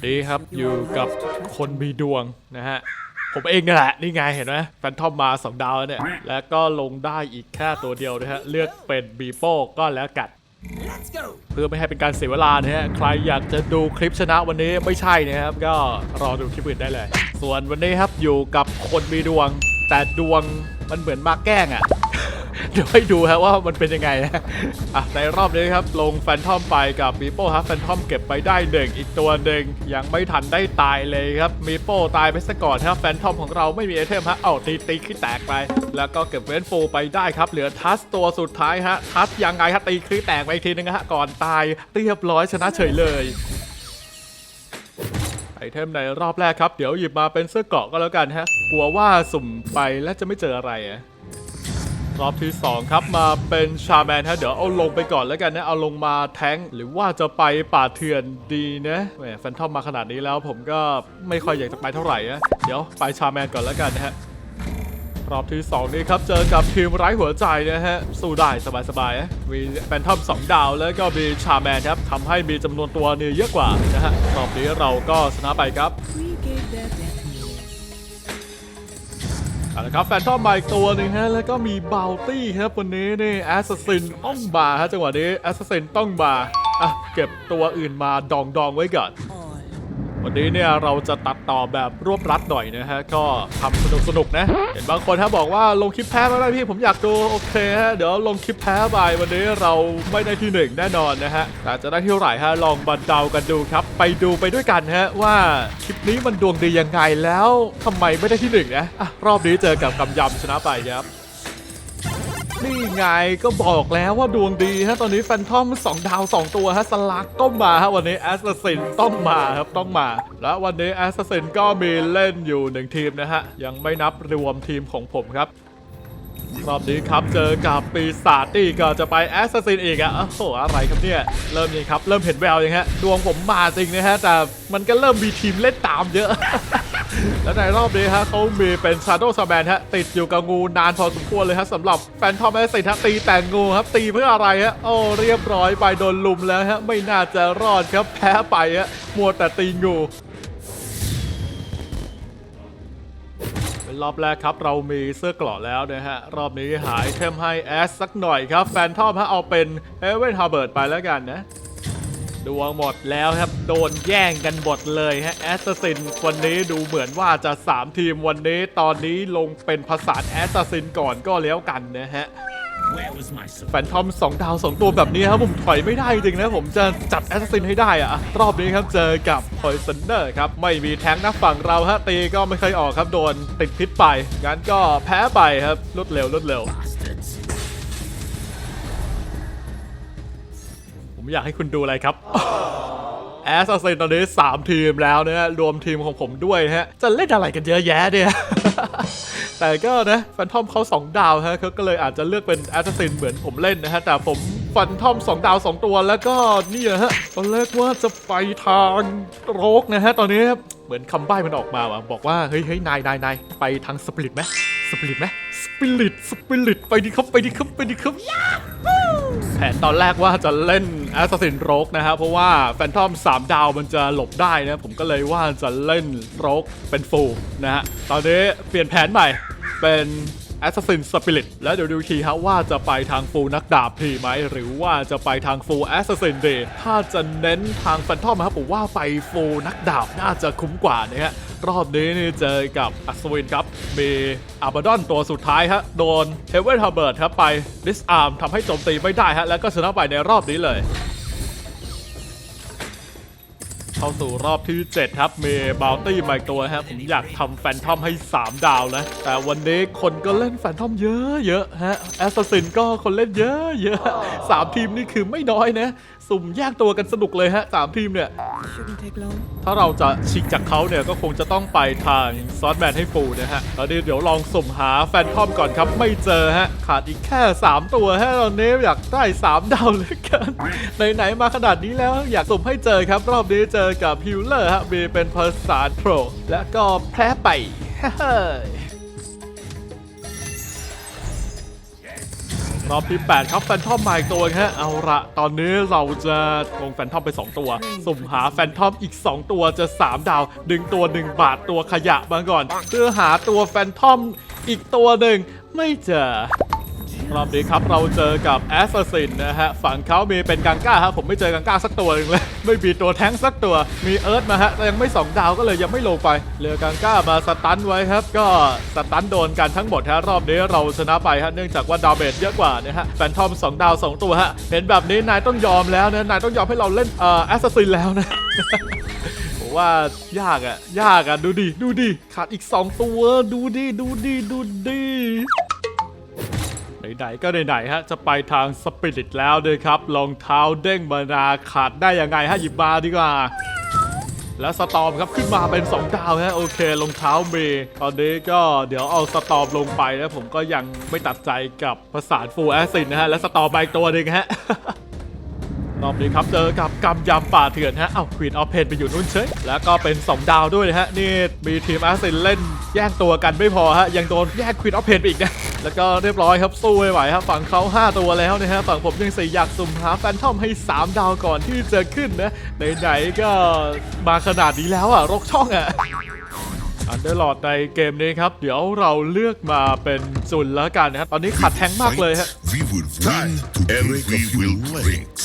วันนี้ครับอยู่กับคนมีดวงนะฮะ ผมเองนี่แหละนี่ไงเห็นไหมแฟนทอมมาสองดาวแล้วเนี่ย แล้วก็ลงได้อีกแค่ตัวเดียวนะฮะ เลือกเป็นบีโป้ก็แล้วกันเพื่อไม่ให้เป็นการเสียเวลานะฮะ ใครอยากจะดูคลิปชนะวันนี้ไม่ใช่นะครับ ก็รอดูคลิปอื่นได้เลย ส่วนวันนี้ครับอยู่กับคนมีดวง แต่ดวงมันเหมือนมาแกล้งอะ่ะ เดี๋ยวให้ดูฮะว่ามันเป็นยังไงนะอะในรอบนี้ครับลงแฟนทอมไปกับมีโป้ครับแฟนทอมเก็บไปได้หนึ่งอีกตัวหนึ่งยังไม่ทันได้ตายเลยครับมีโป้ตายไปซะก่อนครับแฟนทอมของเราไม่มีไอเทมฮะเอาตีตีขี้แตกไป แล้วก็เก็บเวนฟูไปได้ครับ เหลือทัสตัวสุดท้ายฮะทัสยังไงฮะตีขี้แตกไปอีกทีนึงฮะก่อนตายเรียบร้อยชนะเฉยเลยไอเทมในรอบแรกครับ เดี๋ยวหยิบมาเป็นเสื้อเกาะก็แล้วกันฮะ กลัวว่าสุ่มไปแล้วจะไม่เจออะไรอะ รอบที่ 2 ครับมาเป็นชาแมนฮะเดี๋ยวเอาลงไปก่อนแล้วกันนะ เอาลงมาแทงหรือว่าจะไปป่าเถื่อนดีนะแหมแฟนทอมมาขนาดนี้แล้วผมก็ไม่ค่อยอยากจะไปเท่าไหร่อะเดี๋ยวไปชาแมนก่อนแล้วกันนะฮะรอบที่ 2 นี้ครับ เจอกับทีมไร้หัวใจนะฮะ สู้ได้สบายๆมีแฟนทอม 2 ดาวแล้วก็มีชาแมนครับทำให้มีจำนวนตัวเนี่ยเยอะกว่านะฮะรอบนี้เราก็ชนะไปครับ เอาละครับแฟนทอมมาอีกตัวหนึ่งฮะแล้วก็มีบาวตี้ครับวันนี้นี่แอสซัสซินต้องมาฮะจังหวะนี้แอสซัสซินต้องมาอะเก็บตัวอื่นมาดองดองไว้ก่อน วันนี้เนี่ยเราจะตัดต่อแบบรวบรัดหน่อยนะฮะ ก็ทำสนุกสนุกนะ เห็นบางคนฮะบอกว่าลงคลิปแพ้ไม่ได้พี่ผมอยากดูโอเคฮะ เดี๋ยวลงคลิปแพ้ไปวันนี้เราไม่ได้ที่หนึ่งแน่นอนนะฮะแต่จะได้ที่เท่าไหร่ฮะลองบันเดากันดูครับ ไปดูไปด้วยกันฮะว่าคลิปนี้มันดวงดียังไงแล้วทำไมไม่ได้ที่หนึ่งนะอะรอบนี้เจอกับกำยำชนะไปครับ นี่ไงก็บอกแล้วว่าดวงดีฮะตอนนี้แฟนทอม2ดาว2ตัวฮะสลักก็มาฮะวันนี้แอสซัสซินต้องมาครับต้องมา แล้ววันนี้แอสซัสซินก็มีเล่นอยู่หนึ่งทีมนะฮะยังไม่นับรวมทีมของผมครับรอบนี้ครับเจอกับปีศาจที่ก็จะไปแอสซัสซินอีกอะโอ้โหอะไรครับเนี่ย เริ่มยังครับ เริ่มเห็นแววยังฮะ ดวงผมมาจริงนะฮะ แต่มันก็เริ่มมีทีมเล่นตามเยอะ แล้วในรอบนี้ฮะเขามีเป็น Shadow s a m a n ฮะติดอยู่กับงูนานพอสมควรเลยฮะสำหรับแฟนทอมแอสซินฮะตีแต่งูครับตีเพื่ออะไรฮะโอ้เรียบร้อยไปโดนลุมแล้วฮะไม่น่าจะรอดครับแพ้ไปฮะมัวแต่ตีงูเป็นรอบแรกครับเรามีเสื้อกราะแล้วนะฮะ รอบนี้หายเทมให้แอสสักหน่อยครับ แฟนทอมฮะเอาเป็นเอเวนฮาร์เบิร์ตไปแล้วกันนะ ดวงหมดแล้วครับ โดนแย่งกันหมดเลยฮะแอสซัสซินวันนี้ดูเหมือนว่าจะ 3 ทีมวันนี้ตอนนี้ลงเป็นภาษาแอสซัสซินก่อนก็แล้วกันนะฮะ Where was my แฟนทอม2ดาว2ตัวแบบนี้ครับผมถอยไม่ได้จริงนะ ผมจะจับแอสซัสซินให้ได้อะรอบนี้ครับเจอกับพอยซันเนอร์ครับ ไม่มีแท้งนะฝั่งเราฮะตีก็ไม่เคยออกครับโดนติดพิษไปงั้นก็แพ้ไปครับรวดเร็วรวดเร็ว อยากให้คุณดูอะไรครับแอสซัสซินตอนนี้ 3 ทีมแล้วนะฮะรวมทีมของผมด้วยฮะ จะเล่นอะไรกันเยอะแยะเนี่ย แต่ก็นะแฟนทอมเขา 2 ดาวฮะเขาก็เลยอาจจะเลือกเป็นแอสซัสซินเหมือนผมเล่นนะฮะ แต่ผมฟันทอม 2 ดาว 2 ตัวแล้วก็นี่ฮะตอนแรกว่าจะไปทางโรกนะฮะ ตอนนี้เหมือนคำใบ้มันออกมาว่ะบอกว่า เฮ้ยเฮ้ยนายนายนายไปทางสปิริตไหมสปิริตไหมสปิริตสปิริตไปดิครับไปดิครับไปดิครับ แผนตอนแรกว่าจะเล่น Assassin Rogue นะฮะเพราะว่าแฟนทอม3ดาวมันจะหลบได้นะผมก็เลยว่าจะเล่น Rogue เป็นฟูนะฮะตอนนี้เปลี่ยนแผนใหม่เป็น Assassin Spirit แล้วเดี๋ยวดูทีฮะว่าจะไปทางฟูนักดาบพีไหม หรือว่าจะไปทางฟูล Assassin Day ถ้าจะเน้นทางแฟนทอมครับผมว่าไปฟูนักดาบน่าจะคุ้มกว่านะฮะรอบนี้นี่เจอกับอัศวินครับ มีอาบาดอนตัวสุดท้ายฮะ โดนเฮเวนฮาร์เบิร์ตครับไปดิสอาร์มทำให้โจมตีไม่ได้ฮะ แล้วก็ชนะไปในรอบนี้เลย เข้าสู่รอบที่ 7 ครับมีบาวตี้มาอีกตัวฮะผมอยากทำแฟนทอมให้ 3 ดาวนะ แต่วันนี้คนก็เล่นแฟนทอมเยอะเยอะๆฮะแอสซัสซินก็คนเล่นเยอะเยอะๆสามทีมนี่คือไม่น้อยนะ สุ่มแยกตัวกันสนุกเลยฮะสามทีมเนี่ย Shouldn't take long. ถ้าเราจะชิกจากเขาเนี่ยก็คงจะต้องไปทางซอสแมนให้ฟูลนะฮะตอนนี้เดี๋ยวลองสุ่มหาแฟนทอมก่อนครับไม่เจอฮะขาดอีกแค่ 3 ตัวฮะตอนนี้อยากได้ 3 ดาวเหลยกันไหนๆมาขนาดนี้แล้วอยากสุ่มให้เจอครับรอบนี้เจออกับฮิลเลอร์ฮะมีเป็นภาษาโปรและก็แพ้ไปเฮ้ยรอบที่ 8 ครับแฟนทอมมาอีกตัวฮะเอาละตอนนี้เราจะลงแฟนทอมไป 2 ตัว สุ่มหาแฟนทอมอีก 2 ตัวจะ 3 ดาว ดึงตัว 1 บาทตัวขยะมาก่อน เพื่อหาตัวแฟนทอมอีกตัวหนึ่งไม่เจอ รอบนี้ครับเราเจอกับแอสซัสซินนะฮะ ฝั่งเขามีเป็นกังก้าครับผมไม่เจอกังก้าสักตัวหนึงเลย ไม่มีตัวแท้งสักตัว มีเอิร์ธมาฮะแต่ยังไม่ 2 ดาวก็เลยยังไม่ลงไปเหลือกังก้ามาสตันไว้ครับ ก็สตันโดนกันทั้งหมดฮะรอบนี้เราชนะไปฮะเนื่องจากว่าดาเมจเยอะกว่านะฮะแฟนทอม 2 ดาว 2 ตัวฮะเห็นแบบนี้นายต้องยอมแล้วนะนายต้องยอมให้เราเล่นเอ่อแอสซัสซินแล้วนะว่ายากอะยากอะดูดิดูดิขาดอีก 2 ตัวดูดิดูดิดูดิ ไหนๆก็ไหนๆฮะจะไปทางสปิริตแล้วเลยครับรองเท้าเด้งมานาขาดได้ยังไงฮะหยิบมาดีกว่า แล้วสตอมครับขึ้นมาเป็น 2 ดาวฮะโอเครองเท้าเมย์ตอนนี้ก็เดี๋ยวเอาสตอมลงไปแล้วผมก็ยังไม่ตัดใจกับประสานฟูแอซินนะฮะและสตอมไปตัวหนึ่งฮะ รอบนี้ครับเจอกับกำยำป่าเถื่อนฮะ เอ้าควีนออฟเพนไปอยู่นู่นเฉย แล้วก็เป็น 2 ดาวด้วยนะฮะ นี่มีทีมแอสซินเล่นแย่งตัวกันไม่พอฮะ ยังโดนแย่งควีนออฟเพนไปอีกนะ แล้วก็เรียบร้อยครับ สู้ไม่ไหวครับฝั่งเขา 5 ตัวแล้วนะฮะ ฝั่งผมยังใส่อยากสุ่มหาแฟนทอมให้ 3 ดาวก่อนที่จะขึ้นนะไหนๆก็มาขนาดนี้แล้วอะรกช่องอะ อันเดอร์ลอดในเกมนี้ครับ เดี๋ยวเราเลือกมาเป็นจุนแล้วกันนะครับ ตอนนี้ขัดแทงมากเลยฮะ We will win and we will drinks.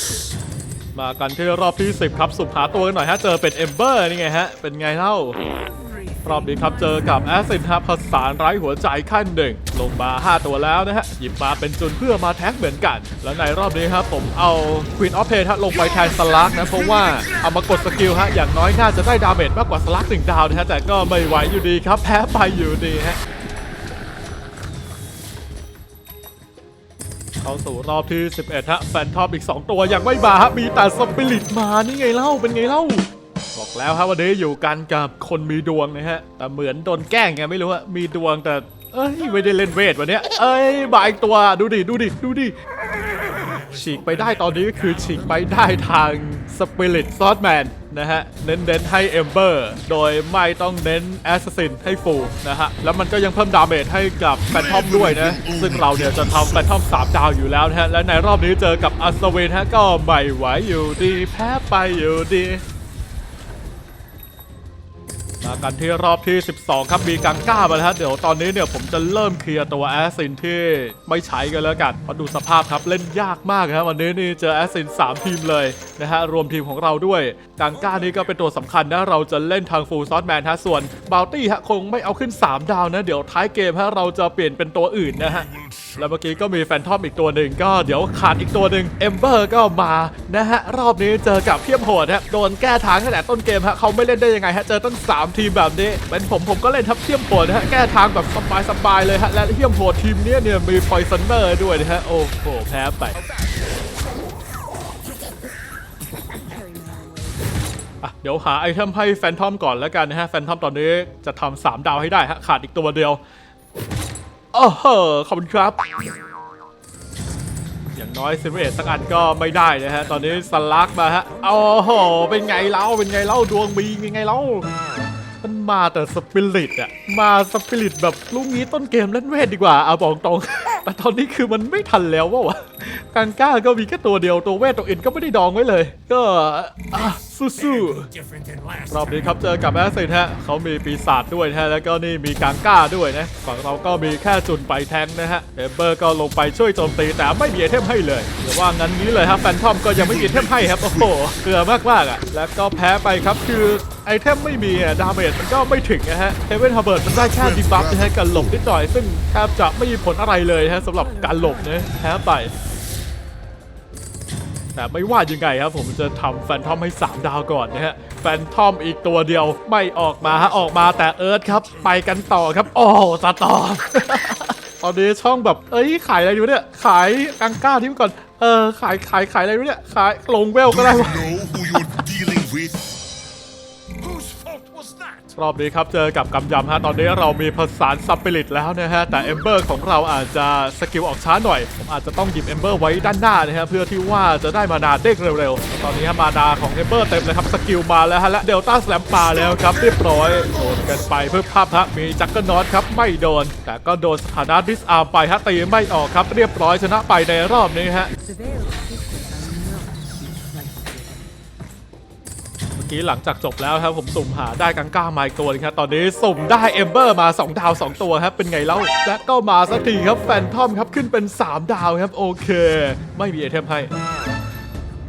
มากันที่รอบที่ 10 ครับ สุ่มหาตัวกันหน่อยฮะ เจอเป็นเอมเบอร์นี่ไงฮะ เป็นไงเล่า รอบนี้ครับเจอกับแอสซินฮะผสานไร้หัวใจขั้นหนึ่งลงมา 5 ตัวแล้วนะฮะ หยิบมาเป็นจุนเพื่อมาแท็กเหมือนกัน แล้วในรอบนี้ครับผมเอา Queen of Pain ฮะลงไปแทนสลักนะ เพราะว่าเอามากดสกิลฮะ อย่างน้อยน่าจะได้ดาเมจมากกว่าสลักหนึ่งดาวนะฮะ แต่ก็ไม่ไหวอยู่ดีครับ แพ้ไปอยู่ดีฮะเข้าสู่รอบที่ 11ฮะแฟนทอปอีก 2 ตัวยังไม่มาฮะมีแต่สปิริตมานี่ไงเล่าเป็นไงเล่า บอกแล้วครับวันนี้อยู่กันกับคนมีดวงนะฮะ แต่เหมือนโดนแกล้งไงไม่รู้อะมีดวงแต่เอ้ยไม่ได้เล่นเวทวันเนี้ยเอ้ยบายตัวดูดิดูดิดูดิฉีกไปได้ตอนนี้ก็คือฉีกไปได้ทางสปิริตซอสแมนนะฮะ เน้นๆให้เอมเบอร์โดยไม่ต้องเน้นแอสซินให้ฟูนะฮะ แล้วมันก็ยังเพิ่มดาเมจให้กับแฟนทอมด้วยนะ ซึ่งเราเนี่ยจะทำแฟนทอม3ดาวอยู่แล้วนะฮะ และในรอบนี้เจอกับอัศวินฮะก็ไม่ไหวอยู่ดี แพ้ไปอยู่ดี กันที่รอบที่ 12 ครับมีกังก้ามาแล้วเดี๋ยวตอนนี้เนี่ยผมจะเริ่มเคลียร์ตัวแอสซินที่ไม่ใช้กันแล้วกันเพราะดูสภาพครับเล่นยากมากครับวันนี้นี่เจอแอสซิน3 ทีมเลยนะฮะรวมทีมของเราด้วยกังก้านี่ก็เป็นตัวสำคัญนะเราจะเล่นทางฟูลซอสแมนฮะส่วนบ o ลตี้ฮะคงไม่เอาขึ้น 3 ดาวนะ เดี๋ยวท้ายเกมฮะเราจะเปลี่ยนเป็นตัวอื่นนะฮะแล้วเมื่อกี้ก็มีแฟนทอมอีกตัวหนึ่งก็เดี๋ยวขาดอีกตัวหนึ่งเอมเบอร์ก็มานะฮะรอบนี้เจอกับเพียมโหดฮะโดนแก้ทางตั้งแต่ต้นเกมฮะเขาไม่เล่นได้ยังไงฮะเจอตั้ง 3 ทีมแบบนี้เป็นผมผมก็เล่นทับเทียมโหดฮะแก้ทางแบบสบายๆเลยฮะและเทียมโหดทีมเนี้ยเนี่ยมีพอยซันเนอร์ด้วยนะฮะโอ้โหแพ้ไปอะเดี๋ยวหาไอเทมให้แฟนทอมก่อนแล้วกันนะฮะแฟนทอมตอนนี้จะทำสามดาวให้ได้ฮะขาดอีกตัวเดียวโอ้โหขอบคุณครับ อย่างน้อยเซเวตสักอันก็ไม่ได้นะฮะ ตอนนี้สลักมาฮะโอ้โหเป็นไงเล่าเป็นไงเล่าดวงมีเป็นไงเล่า มาแต่สปิริตอะมาสปิริตแบบลูกนี้ต้นเกมเล่นเวทดีกว่าเอาบอกตรง แต่ตอนนี้คือมันไม่ทันแล้วว่าวะกังก้าก็มีแค่ตัวเดียวตัวเวทตัวอื่นก็ไม่ได้ดองไว้เลย ก็สู้ๆรอบนี้ครับเจอกับแอสซินฮะเขามีปีศาจด้วยนะฮะแล้วก็นี่มีกังก้าด้วยนะฝั่งเราก็มีแค่จุนไปแทงนะฮะเอเบอร์ก็ลงไปช่วยโจมตีแต่ไม่มีไอเทมให้เลยหรือว่างั้นนี้เลยครับแฟนทอมก็ยังไม่มีไอเทมให้ครับโอ้โหเกลือมากๆอะแล้วก็แพ้ไปครับคือไอเทมไม่มีอะดาเมจมันก็ไม่ถึงนะฮะเฮเวนฮาร์เบิร์ดมันได้แค่ดีบัฟนะฮะการหลบนิดหน่อย ซึ่งแทบจะไม่มีผลอะไรเลยฮะสำหรับการหลบนะแพ้ไป แต่ไม่ว่ายังไงครับผมจะทำแฟนทอมให้ 3 ดาวก่อนนะฮะแฟนทอมอีกตัวเดียวไม่ออกมาฮะออกมาแต่เอิร์ธครับ ไปกันต่อครับ โอ้สตอมตอนนี้ช่องแบบเอ้ยขายอะไรอยู่เนี่ยขายกังก้าทิ้งก่อนเออขายขายขายอะไรอยู่เนี่ยขายลงเวลก็ได้วะ รอบนี้ครับเจอกับกำยำฮะตอนนี้เรามีผสานซับปิริตแล้วนะฮะแต่เอมเบอร์ของเราอาจจะสกิลออกช้าหน่อยผมอาจจะต้องหยิบเอมเบอร์ไว้ด้านหน้านะฮะเพื่อที่ว่าจะได้มานาเด้งเร็วๆ ตอนนี้ฮะมานาของเอมเบอร์เต็มเลยครับสกิลมาแล้วฮะและเดลต้าแสลมมาแล้วครับเรียบร้อยโดนกันไปเพื่อภาพฮะมีจักรนอตครับไม่โดน แต่ก็โดนสถานะดิสอาร์ไปฮะตีไม่ออกครับเรียบร้อยชนะไปในรอบนี้ฮะ กี้หลังจากจบแล้วครับผมสุ่มหาได้กังก้ามาอีกตัวนึงครับตอนนี้สุ่มได้เอมเบอร์มา 2 ดาว 2 ตัวครับเป็นไงเล่าและก็มาสักทีครับแฟนทอมครับขึ้นเป็น 3 ดาวครับโอเค ไม่มีไอเทมให้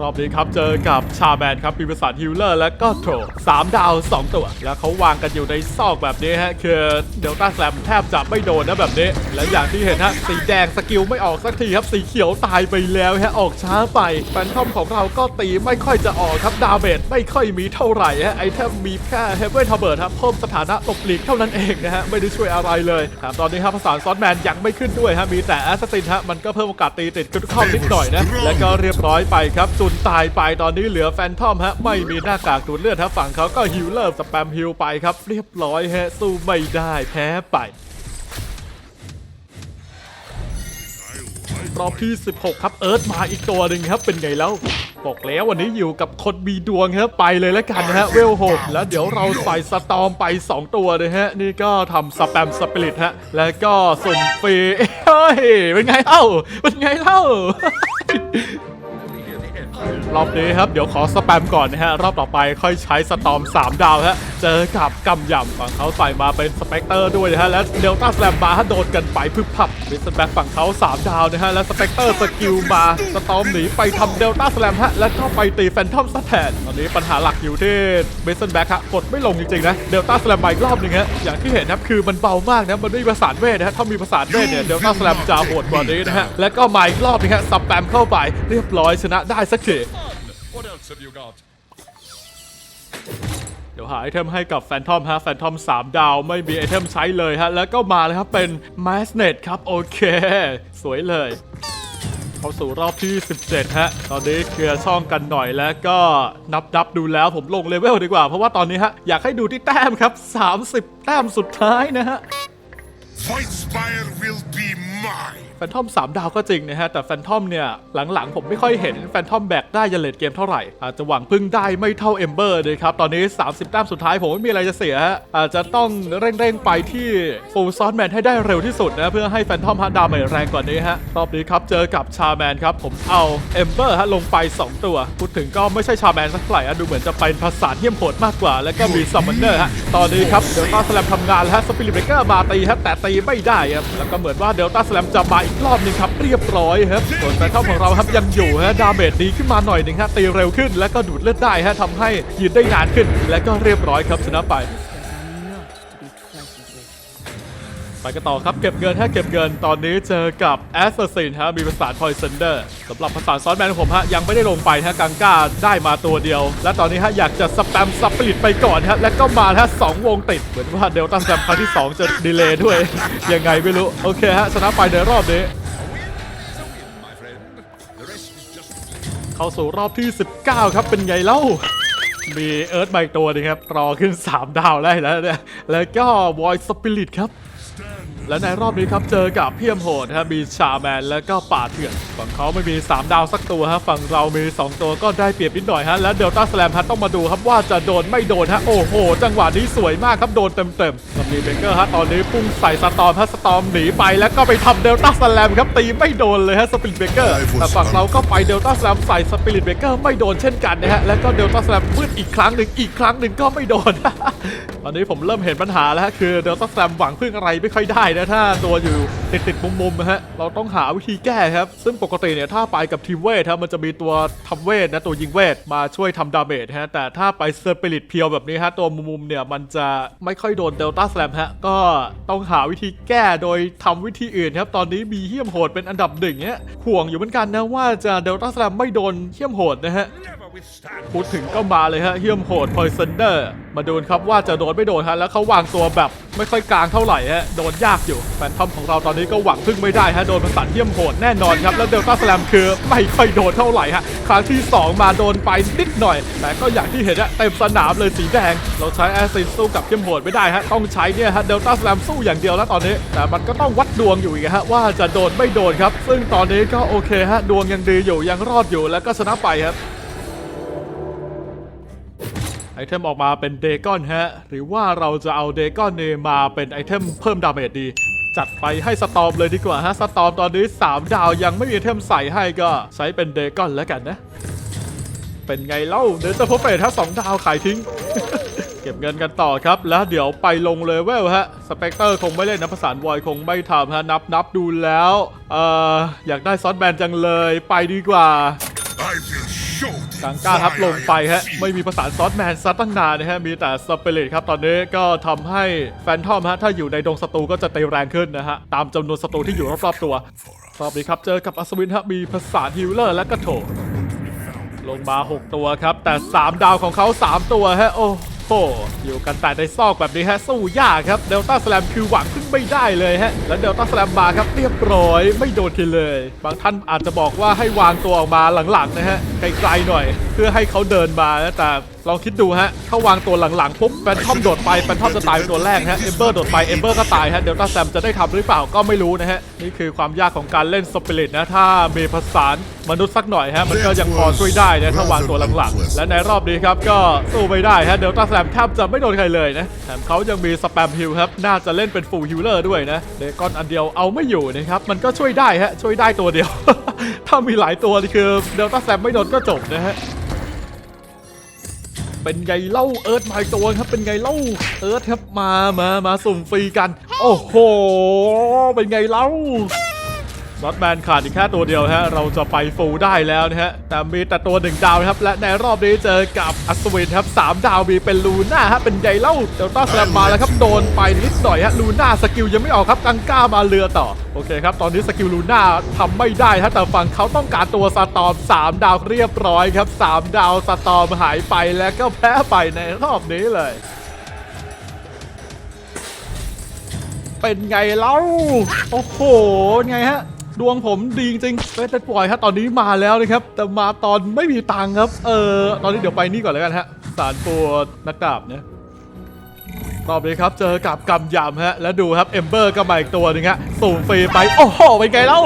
รอบนี้ครับเจอกับชาแมนครับมีประสานฮิลเลอร์และก็โถสามดาว 2 ตัว แล้วเขาวางกันอยู่ในซอกแบบนี้ฮะคือเดลต้าแสลมแทบจะไม่โดนนะแบบนี้ และอย่างที่เห็นฮะสีแดงสกิลไม่ออกสักทีครับสีเขียวตายไปแล้วฮะออกช้าไปแฟนทอมของเราก็ตีไม่ค่อยจะออกครับดาเมจไม่ค่อยมีเท่าไหร่ฮะไอเทมมีแค่เฮเวนทาเบิร์ครับเพิ่มสถานะตกหลีกเท่านั้นเองนะฮะไม่ได้ช่วยอะไรเลยแถมตอนนี้ครับภาษานซอสแมนยังไม่ขึ้นด้วยฮะมีแต่แอสซัสซินฮะมันก็เพิ่มโอกาสตีติดกระเข้านิดหน่อยนะและก็เรียบร้อยไปครับจนตายไปตอนนี้เหลือแฟนทอมฮะ ไม่มีหน้ากากดูดเลือดฮะฝั่งเขาก็ฮิลเลอร์สแปมฮิลไปครับ เรียบร้อยฮะสู้ไม่ได้แพ้ไปรอบที่ 16 ครับเอิร์ธมาอีกตัวหนึ่งครับเป็นไงแล้ว บอกแล้ววันนี้อยู่กับคนมีดวงครับไปเลยแล้วกันนะฮะเวลหกแล้วเดี๋ยวเราใส่สตอมไป 2 ตัวเลยฮะ นี่ก็ทำสแปมสปิริตฮะ แล้วก็สุ่มฟรีเฮ้ยเป็นไงเล่าเป็นไงเล่า รอบนี้ครับ เดี๋ยวขอสแปมก่อนนะฮะ รอบต่อไปค่อยใช้สตอม 3 ดาวฮะ เจอกับกำยำฝั่งเขาใส่มาเป็นสเปกเตอร์ด้วยนะฮะ และเดลต้าแสลมมาฮะโดนกันไปพึบพับวิสแบ็กฝั่งเขา 3 ดาวนะฮะ และสเปกเตอร์สกิลมาสตอมหนีไปทำเดลต้าแสลมฮะ แล้วก็ไปตีแฟนทอมสแตนตอนนี้ปัญหาหลักอยู่ที่เบสแบ็กฮะกดไม่ลงจริงๆนะเดลต้าแสลมมาอีกรอบนึงฮะอย่างที่เห็นครับคือมันเบามากนะมันไม่มีประสานเวทนะฮะถ้ามีประสานเวทเนี่ยเดลต้าแสลมจะโหดกว่านี้นะฮะแล้วก็มาอีกรอบนึงฮะสแปมเข้าไปเรียบร้อยชนะได้สักที else have you got? เดี๋ยวหาไอเทมให้กับแฟนทอมฮะแฟนทอม3 ดาวไม่มีไอเทมใช้เลยฮะ แล้วก็มาเลยครับ เป็นม s สเนตครับ โอเค สวยเลย เข้าสู่รอบที่ 17 ฮะ ตอนนี้เคลียร์ช่องกันหน่อยแล้วก็นับนับดูแล้วผมลงเลเวลดีกว่า เพราะว่าตอนนี้ฮะ อยากให้ดูที่แต้มครับ 30 แต้มสุดท้ายนะฮะ Void Spire will be mine. แฟนทอม 3 ดาวก็จริงนะฮะ แต่แฟนทอมเนี่ยหลังๆ ผมไม่ค่อยเห็นแฟนทอมแบกได้ยันเลดเกมเท่าไหร่ อาจจะหวังพึ่งได้ไม่เท่าเอมเบอร์เลยครับ ตอนนี้ 30 แต้มสุดท้ายผมไม่มีอะไรจะเสียฮะ อาจจะต้องเร่งๆไปที่ฟูลซอนแมนให้ได้เร็วที่สุดนะเพื่อให้แฟนทอมฮะดาวเมจแรงกว่านี้ฮะ รอบนี้ครับเจอกับชาแมนครับผมเอาเอมเบอร์ฮะลงไป 2 ตัว พูดถึงก็ไม่ใช่ชาแมนสักเท่าไหร่อะดูเหมือนจะเป็นภาษาเที่ยมโหดมากกว่า แล้วก็มีซัมมอนเนอร์ฮะตอนนี้ครับเดลต้าสแลมทำงานแล้วฮะสปิริตเบเกอร์มาตีฮะแต่ตีไม่ได้ครับแล้วก็เหมือนว่าเดลต้าสแลมจะมาอีกรอบหนึงครับเรียบร้อยครับส่วนแฟนท่าของเราครับยังอยู่ฮะดาเมจดีขึ้นมาหน่อยหนึ่งฮะตีเร็วขึ้น แล้วก็ดูดเลือดได้ฮะทำให้ยืนได้นานขึ้น และก็เรียบร้อยครับชนะไป ไปกันต่อครับ เก็บเงินฮะเก็บเงินตอนนี้เจอกับแอสซัสซินฮะมีภาษาทอยเซนเดอร์สำหรับภาษาซ้อนแมนของผมฮะยังไม่ได้ลงไปฮะกังก้าได้มาตัวเดียว และตอนนี้ฮะอยากจะสแปมซับปริตไปก่อนฮะและก็มาฮะสองวงติด เหมือนว่าเดลต้าแซมครั้งที่ 2 จะดีเลย์ด้วย ยังไงไม่รู้ โอเคฮะชนะไปในรอบนี้ เข้าสู่รอบที่ 19 ครับเป็นไงเล่ามีเอิร์ธมาอีกตัวนึงครับรอขึ้น 3 ดาวได้แล้วเนี่ยแล้วก็วอยสปิริตครับ และในรอบนี้ครับเจอกับเพียมโหดนะครับมีชาแมนแล้วก็ป่าเถื่อนฝั่งเขาไม่มี 3 ดาวสักตัวฮะฝั่งเรามี 2 ตัวก็ได้เปรียบนิดหน่อยฮะและเดลต้าสแลมฮะต้องมาดูครับว่าจะโดนไม่โดนฮะโอ้โห จังหวะนี้สวยมากครับโดนเต็มๆกับมีเบเกอร์ฮะตอนนี้พุ่งใส่สตอมฮะสตอมหนีไปแล้วก็ไปทำเดลต้าสแลมครับตีไม่โดนเลยฮะสปิริตเบเกอร์แต่ฝั่งเราก็ไปเดลต้าสแลมใส่สปิริตเบเกอร์ไม่โดนเช่นกันนะฮะแล้วก็เดลต้าสแลมมืดอีกครั้งหนึ่งอีกครั้งหนึ่งก็ไม่โดนตอนนี้ผมเริ่มเห็นปัญหาแล้วคือเดลต้าแซมหวังพึ่งอะไรไม่ค่อยได้นะถ้าตัวอยู่ติดติดมุมมุมนะฮะเราต้องหาวิธีแก้ครับ ซึ่งปกติเนี่ยถ้าไปกับทีมเวทครับมันจะมีตัวทำเวทนะตัวยิงเวทมาช่วยทำดาเมจฮะแต่ถ้าไปเซอร์เปริตเพียวแบบนี้ฮะตัวมุมมุมเนี่ยมันจะไม่ค่อยโดนเดลต้าแซมฮะก็ต้องหาวิธีแก้โดยทำวิธีอื่นครับตอนนี้มีเฮี้ยมโหดเป็นอันดับหนึ่งฮะห่วงอยู่เหมือนกันนะว่าจะเดลต้าแซมไม่โดนเฮี้ยมโหดนะฮะพูดถึงก็มาเลยฮะเฮียมโหดพอยเซนเดอร์มาดูครับว่าจะโดนไม่โดนฮะแล้วเขาวางตัวแบบไม่ค่อยกลางเท่าไหร่ฮะโดนยากอยู่แฟนทอมของเราตอนนี้ก็หวังพึ่งไม่ได้ฮะโดนประสานเทียมโหดแน่นอนครับ แล้วเดลต้าสแลมคือไม่ค่อยโดนเท่าไหร่ฮะครั้งที่ 2 มาโดนไปนิดหน่อย แต่ก็อย่างที่เห็นฮะเต็มสนามเลยสีแดง เราใช้แอสซินสู้กับเทียมโหดไม่ได้ฮะต้องใช้เนี่ยฮะเดลต้าสแลมสู้อย่างเดียวแล้วตอนนี้แต่มันก็ต้องวัดดวงอยู่อีกฮะว่าจะโดนไม่โดนครับ ซึ่งตอนนี้ก็โอเคฮะดวงยังดีอยู่ยังรอดอยู่แล้วก็ชนะไปครับ ไอเทมออกมาเป็นเดกอนฮะ หรือว่าเราจะเอาเดกอนเนยมาเป็นไอเทมเพิ่มดาเมจดี จัดไปให้สตอมเลยดีกว่าฮะ สตอมตอนนี้ 3 ดาวยังไม่มีไอเทมใส่ให้ก็ใช้เป็นเดกอนแล้วกันนะ เป็นไงเล่าเดนเตอร์โพเฟตถ้าสองดาวขายทิ้ง เก็บเงินกันต่อครับ แล้วเดี๋ยวไปลงเลเวลฮะ สเปกเตอร์คงไม่เล่นนะภาษานวอยคงไม่ทำฮะ นับนับดูแล้ว เอ่อ อยากได้ซอสแบนจังเลย ไปดีกว่า I will show กังก้าครับลงไปฮะ ไม่มีภาษาซอสแมนซัดตั้งนานนะฮะ มีแต่สเปริตครับ ตอนนี้ก็ทำให้แฟนทอมฮะ ถ้าอยู่ในดงศัตรูก็จะตีแรงขึ้นนะฮะ ตามจำนวนศัตรูที่อยู่รอบๆตัวรอบนี้ครับ เจอกับอัศวินฮะ มีภาษาฮิลเลอร์และกระโถลงมา 6 ตัวครับ แต่ 3 ดาวของเขา 3 ตัวฮะ โอ้ โหอยู่กันแต่ในซอกแบบนี้ฮะสู้ยากครับเดลต้าสแลมคือหวังขึ้นไม่ได้เลยฮะแล้วเดลต้าสแลมมาครับเรียบร้อยไม่โดนทีเลย บางท่านอาจจะบอกว่าให้วางตัวออกมาหลังๆนะฮะไกลๆหน่อย เพื่อให้เขาเดินมาแต่ ลองคิดดูฮะถ้าวางตัวหลังๆปุ๊บแฟนทอมโดดไปแฟนทอมจะตายเป็นตัวแรกฮะเอมเบอร์โดดไปเอมเบอร์ก็ตายฮะเดลต้าแซมจะได้ทำหรือเปล่าก็ไม่รู้นะฮะนี่คือความยากของการเล่นสปิริตนะถ้ามีผสานมนุษย์สักหน่อยฮะมันก็ยังพอช่วยได้นะถ้าวางตัวหลังๆและในรอบนี้ครับก็สู้ไม่ได้ฮะเดลต้าแซมแทบจะไม่โดนใครเลยนะแถมเขายังมีสแปมฮิลครับน่าจะเล่นเป็นฟูลฮิลเลอร์ด้วยนะเดกอนอันเดียวเอาไม่อยู่นะครับมันก็ช่วยได้ฮะช่วยได้ตัวเดียว ถ้ามีหลายตัวนี่คือเดลต้าแซมไม่โดนก็จบนะฮะ เป็นไงเล่าเอิร์ธมาตัวครับ เป็นไงเล่าเอิร์ธครับมามามาสุ่มฟรีกัน โอ้โห เป็นไงเล่า ซอตแมนขาดอีกแค่ตัวเดียวฮะ เราจะไปฟูลได้แล้วนะฮะ แต่มีแต่ตัวหนึ่งดาวนะครับ และในรอบนี้เจอกับอัศวินครับสามดาวมีเป็นลูน่าฮะ เป็นไงเล่าเดลต้าสแลมมาแล้วครับ โดนไปนิดหน่อยฮะ ลูน่าสกิลยังไม่ออกครับกังก้ามาเรือต่อ โอเคครับ ตอนนี้สกิลลูน่าทำไม่ได้ฮะ แต่ฝั่งเขาต้องการตัวสตอมสามดาวเรียบร้อยครับสามดาวสตอมหายไปแล้วก็แพ้ไปในรอบนี้เลย เป็นไงเล่า โอ้โห ไงฮะ ดวงผมดีจริงเฟสปล่อยฮะตอนนี้มาแล้วนะครับ แต่มาตอนไม่มีตังครับ เออตอนนี้เดี๋ยวไปนี่ก่อนแล้วกันฮะสารตัวนักดาบเนี่ยรอบนี้ครับ เจอกับกำยำฮะ แล้วดูครับเอมเบอร์ก็มาอีกตัวนึงฮะสูงฟรีไป โอ้โหเป็นไงเล่า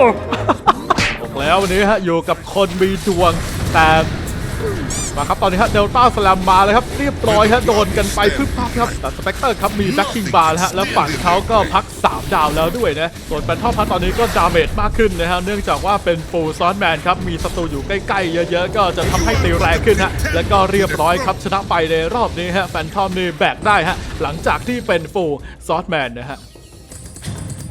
บอกแล้ววันนี้ฮะ อยู่กับคนมีดวง แต่ มาครับตอนนี้ฮะเดลต้าสแลมมาเลยครับเรียบร้อยฮะโดนกันไปพึ่บพับครับแต่สเปกเตอร์ครับมีแบ็คคิงบาร์ฮะแล้วฝั่งเขาก็พัก 3 ดาวแล้วด้วยนะส่วนแฟนทอมพัทตอนนี้ก็ดาเมจมากขึ้นนะฮะเนื่องจากว่าเป็นฟูลซอนแมนครับมีศัตรูอยู่ใกล้ๆเยอะๆ ก็จะทำให้ตีแรงขึ้นฮะแล้วก็เรียบร้อยครับชนะไปในรอบนี้ฮะแฟนทอมนี่แบกได้ฮะหลังจากที่เป็นฟูลซอนแมนนะฮะ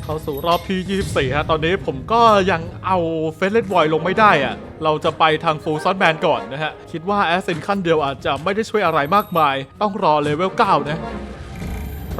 เข้าสู่รอบที่ 24 ฮะ ตอนนี้ผมก็ยังเอาเฟสเลดบอยลงไม่ได้อะเราจะไปทางฟูลซอนแมนก่อนนะฮะ คิดว่าแอสเซนขั้นเดียวอาจจะไม่ได้ช่วยอะไรมากมาย ต้องรอเลเวล 9 นะ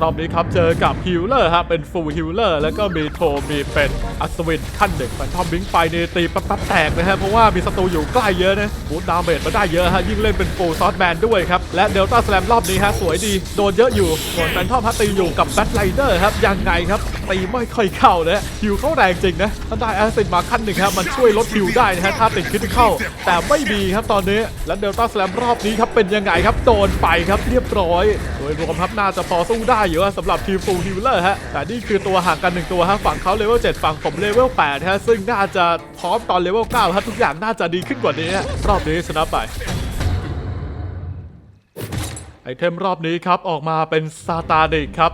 รอบนี้ครับเจอกับฮิลเลอร์ฮะเป็นฟูลฮิลเลอร์แล้วก็มีโทมีเป็นอัศวินขั้นหนึ่งแฟนทอมบิงไปในตีปั๊บปั๊บแตกนะฮะเพราะว่ามีศัตรูอยู่ใกล้เยอะนะบูทดาเมจมาได้เยอะฮะยิ่งเล่นเป็นฟูลซอสแมนด้วยครับและเดลต้าสแลมรอบนี้ฮะสวยดีโดนเยอะอยู่ส่วนแฟนทอมฮัตตีอยู่กับแบทไลเดอร์ครับยังไงครับตีไม่ค่อยเข้านะฮิวเข้าแรงจริงนะถ้าได้แอสซินมาขั้นหนึ่งครับมันช่วยลดฮิวได้นะฮะถ้าติดคริติเข้า แต่ไม่มีครับตอนนี้และเดลต้าสแลมรอบนี้ครับเป็นยังไงครับโดนไปครับเรียบร้อย โดยรวมครับน่าจะพอสู้ได้อยู่อะสำหรับทีมฟูลฮิลเลอร์ฮะ แต่นี่คือตัวห่างกันหนึ่งตัวฮะ ฝั่งเขาเลเวล7ฝั่งผมเลเวล8ฮะ ซึ่งน่าจะพร้อมตอนเลเวล9ฮะ ทุกอย่างน่าจะดีขึ้นกว่านี้รอบนี้ชนะไปไอเทมรอบนี้ครับ ออกมาเป็นซาตาดิกครับ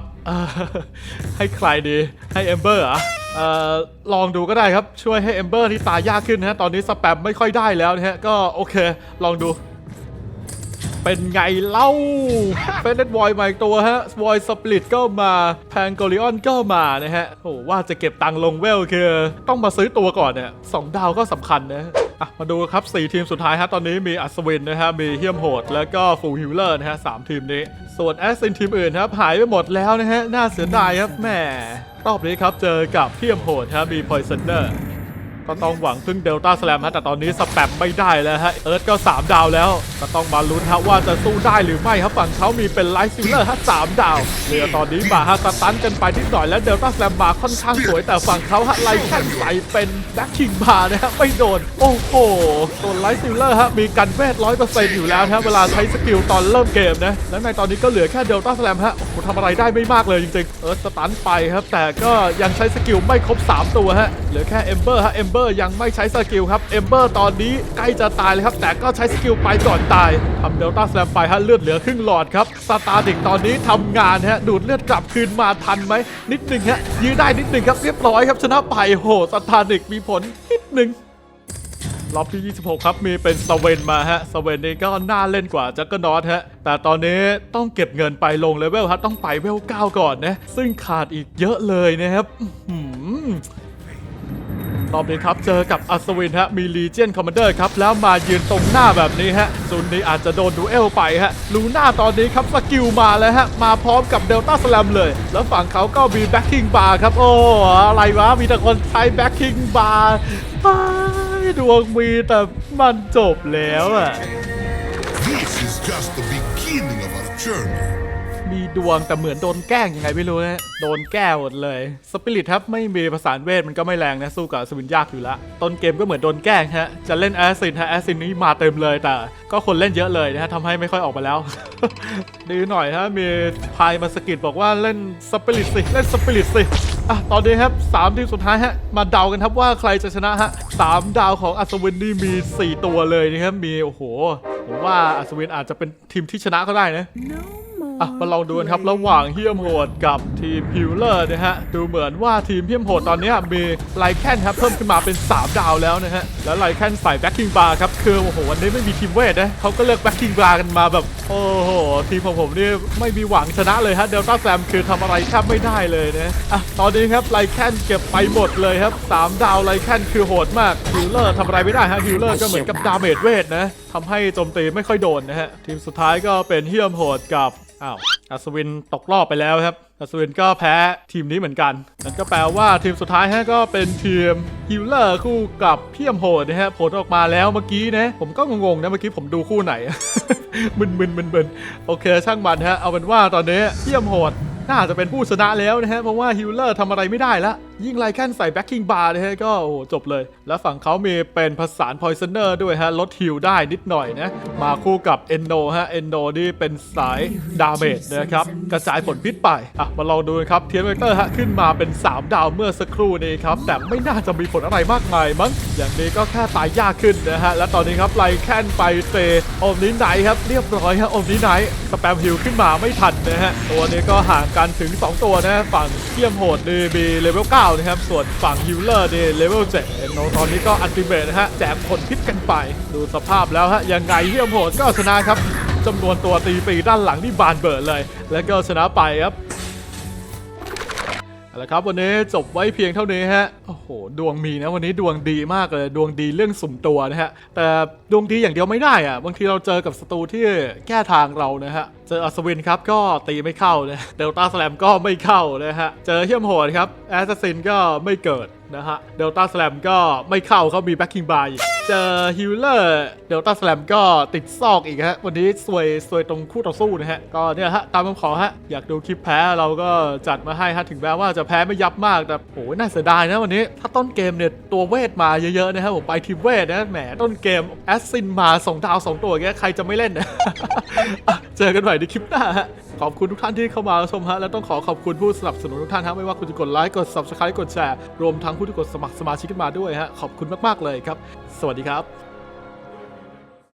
ให้ใครดีให้เอมเบอร์อะลองดูก็ได้ครับ ช่วยให้เอมเบอร์ที่ตายยากขึ้นนะฮะตอนนี้สแปมไม่ค่อยได้แล้วนะฮะ ก็โอเค ลองดู เป็นไงเล่า เป็นเน็ตวอยมาอีกตัวฮะวอยสปลิตก็มาแพงโกลิออนก็มานะฮะโอ้ว่าจะเก็บตังค์ลงเวลคือ ต้องมาซื้อตัวก่อนเนี่ยสองดาวก็สำคัญนะอะมาดูครับ 4 ทีมสุดท้ายฮะตอนนี้มีอัศวินนะฮะมีเฮียมโหด แล้วก็ฟูฮิลเลอร์นะฮะสามทีมนี้ ส่วนแอสซินทีมอื่นครับหายไปหมดแล้วนะฮะน่าเสียดายครับแหมรอบนี้ครับเจอกับเฮียมโหดครับมีพอยเซนเนอร์ ก็ต้องหวังพึ่งเดลต้าแสลมฮะแต่ตอนนี้สแปมไม่ได้แล้วฮะเอิร์ธก็ 3 ดาวแล้ว ก็ต้องมาลุ้นฮะว่าจะสู้ได้หรือไม่ครับฝั่งเขามีเป็นไลท์ซิลเลอร์ฮะสามดาวเรือตอนนี้มาฮะสตันกันไปนิดหน่อยแล้วเดลต้าแสลมมาค่อนข้างสวยแต่ฝั่งเขาฮะไลท์แค่ใส่เป็นแบ็คคิงบานะฮะไม่โดน โอ้โหตัวไลท์ซิลเลอร์ฮะมีกันเวทร้อยเปอร์เซ็นต์อยู่แล้วนะฮะเวลาใช้สกิลตอนเริ่มเกมนะและในตอนนี้ก็เหลือแค่เดลต้าแสลมฮะโอ้โหทำอะไรได้ไม่มากเลยจริงๆเอิร์ธสตันไปครับแต่ก็ยังใช้สกิลไม่ครบ 3 ตัวฮะเหลือแค่เอมเบอร์ฮะเอมเบอร์ยังไม่ใช้สกิลครับเอมเบอร์ตอนนี้ใกล้จะตายเลยครับ แต่ก็ใช้สกิลไปก่อนตายทำเดลต้าสแลมไปฮะเลือดเหลือครึ่งหลอดครับสตาร์ดิกตอนนี้ทำงานฮะดูดเลือดกลับคืนมาทันไหมนิดหนึ่งฮะยื้อได้นิดหนึ่งครับเรียบร้อยครับชนะไปโหสตาร์ดิกมีผลนิดหนึ่งรอบที่ 26 ครับมีเป็นสเวนมาฮะสเวนนี่ก็น่าเล่นกว่าจักรนอตฮะแต่ตอนนี้ต้องเก็บเงินไปลงเลเวลครับต้องไปเวล 9 ก่อนนะ ซึ่งขาดอีกเยอะเลยนะครับ รอบนี้ครับ เจอกับอัศวินฮะ มีลีเจียนคอมมานเดอร์ครับ แล้วมายืนตรงหน้าแบบนี้ฮะซุนนี้อาจจะโดนดูเอลไปฮะ ลูน่าตอนนี้ครับสกิลมาแล้วฮะ มาพร้อมกับเดลต้าสแลมเลย แล้วฝั่งเขาก็มีแบ็คคิงบาร์ครับ โอ้ อะไรวะ มีแต่คนใช้แบ็คคิงบาร์ดวงมีแต่มันจบแล้วอะ This is just the beginning of our journey. มีดวงแต่เหมือนโดนแกล้งยังไงไม่รู้นะโดนแก้หมดเลยสปิริตครับไม่มีภาษาเวทมันก็ไม่แรงนะสู้กับสวินยากอยู่ละต้นเกมก็เหมือนโดนแกล้งฮะจะเล่นแอสซินฮะแอสซินนี้มาเต็มเลยแต่ ก็คนเล่นเยอะเลยนะฮะทำให้ไม่ค่อยออกมาแล้ว ดีหน่อยฮะมีพายมาสกิดบอกว่าเล่นสปิริตสิเล่นสปิริตสิอะตอนนี้ครับสามทีมสุดท้ายฮะมาเดากันครับว่าใครจะชนะฮะสามดาวของอัศวินนี่มี 4 ตัวเลยนะครับมีโอ้โหผมว่าอัศวินอาจจะเป็นทีมที่ชนะก็ได้นะ No. อะมาลองดูกันครับระหว่างเฮียมโหดกับทีมฮิลเลอร์นะฮะดูเหมือนว่าทีมเฮียมโหดตอนเนี้ยมีไลแคนครับเพิ่มขึ้นมาเป็น 3 ดาวแล้วนะฮะแล้วไลแคนใส่แบ็คคิงบาร์ครับคือโอ้โหวันนี้ไม่มีทีมเวทนะเขาก็เลือกแบ็คคิงบาร์กันมาแบบโอ้โหทีมของผมนี่ไม่มีหวังชนะเลยฮะเดลต้าแซมคือทำอะไรแทบไม่ได้เลยนะอะตอนนี้ครับไลแคนเก็บไปหมดเลยครับ 3 ดาวไลแคนคือโหดมากฮิลเลอร์ทำอะไรไม่ได้ฮะฮิลเลอร์ก็เหมือนกับดาเมจเวทนะทำให้โจมตีไม่ค่อยโดนนะฮะทีมสุดท้ายก็เป็นเฮียมโหดกับ อ้าวอัศวินตกรอบไปแล้วครับอัศวินก็แพ้ทีมนี้เหมือนกัน นั่นก็แปลว่าทีมสุดท้ายฮะก็เป็นทีมฮิลเลอร์คู่กับเพียมโหดนะฮะผลออกมาแล้วเมื่อกี้นะ ผมก็งงๆนะเมื่อกี้ผมดูคู่ไหน มึนๆมึนๆโอเค ช่างมันฮะ เอาเป็นว่าตอนนี้เพียมโหดน่าจะเป็นผู้ชนะแล้วนะฮะ เพราะว่าฮิลเลอร์ทำอะไรไม่ได้ละ ยิ่งไลแคนใส่แบ็คคิงบาร์นะฮะ ก็โอ้จบเลย แล้วฝั่งเขามีเป็นผสานพอยเซนเนอร์ด้วยฮะ ลดฮิลได้นิดหน่อยนะ มาคู่กับเอนโดฮะ เอนโดนี่เป็นสายดาเมจนะครับ กระจายผลพิษไปอะมาลองดูครับเทียนเวกเตอร์ฮะขึ้นมาเป็น 3 ดาวเมื่อสักครู่นี้ครับ แต่ไม่น่าจะมีผลอะไรมากมายมั้งอย่างนี้ก็แค่ตายยากขึ้นนะฮะ และตอนนี้ครับไลแคนไปเซโอมนิไนครับเรียบร้อยฮะอมนิไนสแปมฮิลขึ้นมาไม่ทันนะฮะตัวนี้ก็ห่างกันถึง 2 ตัวนะฝั่งเทียมโหดนี่มีเลเวล9นะครับส่วนฝั่งฮิลเลอร์นี่เลเวล7เอ็นตอนนี้ก็อัลติเมทนะฮะแจกผลพิษกันไป ดูสภาพแล้วฮะยังไงเทียมโหดก็ชนะครับจำนวนตัวตีฟรีด้านหลังที่บานเบิดเลย แล้วก็ชนะไปครับ เอาละครับวันนี้จบไว้เพียงเท่านี้ฮะโอ้โหดวงมีนะวันนี้ดวงดีมากเลยดวงดีเรื่องสุ่มตัวนะฮะแต่ดวงดีอย่างเดียวไม่ได้อะบางทีเราเจอกับศัตรูที่แก้ทางเรานะฮะเจออัศวินครับก็ตีไม่เข้านะเดลต้าแสลมก็ไม่เข้านะฮะเจอเฮียมโหดครับแอสซัสซินก็ไม่เกิดนะฮะเดลต้าแสลมก็ไม่เข้าเขามีแบ็คคิงบาร์อีกเจอฮิลเลอร์เดลต้าสแลมก็ติดซอกอีกฮะ วันนี้สวยสวยตรงคู่ต่อสู้นะฮะ ก็เนี่ยฮะ ตามคำขอฮะ อยากดูคลิปแพ้เราก็จัดมาให้ฮะ ถึงแม้ว่าจะแพ้ไม่ยับมาก แต่โอ้ยน่าเสียดายนะวันนี้ ถ้าต้นเกมเนี่ย ตัวเวทมาเยอะๆนะครับผมไปทีมเวทนะ แหม ต้นเกมแอสซินมาสองดาวสองตัวอย่างเงี้ยใครจะไม่เล่นนะอะเจอกันใหม่ในคลิปหน้าฮะขอบคุณทุกท่านที่เข้ามาชมฮะ และต้องขอขอบคุณผู้สนับสนุนทุกท่านฮะ ไม่ว่าคุณจะกดไลค์ กด subscribe กดแชร์ รวมทั้งผู้ที่กดสมัครสมาชิกขึ้นมาด้วยฮะ ขอบคุณมากๆเลยครับ สวัสดีครับ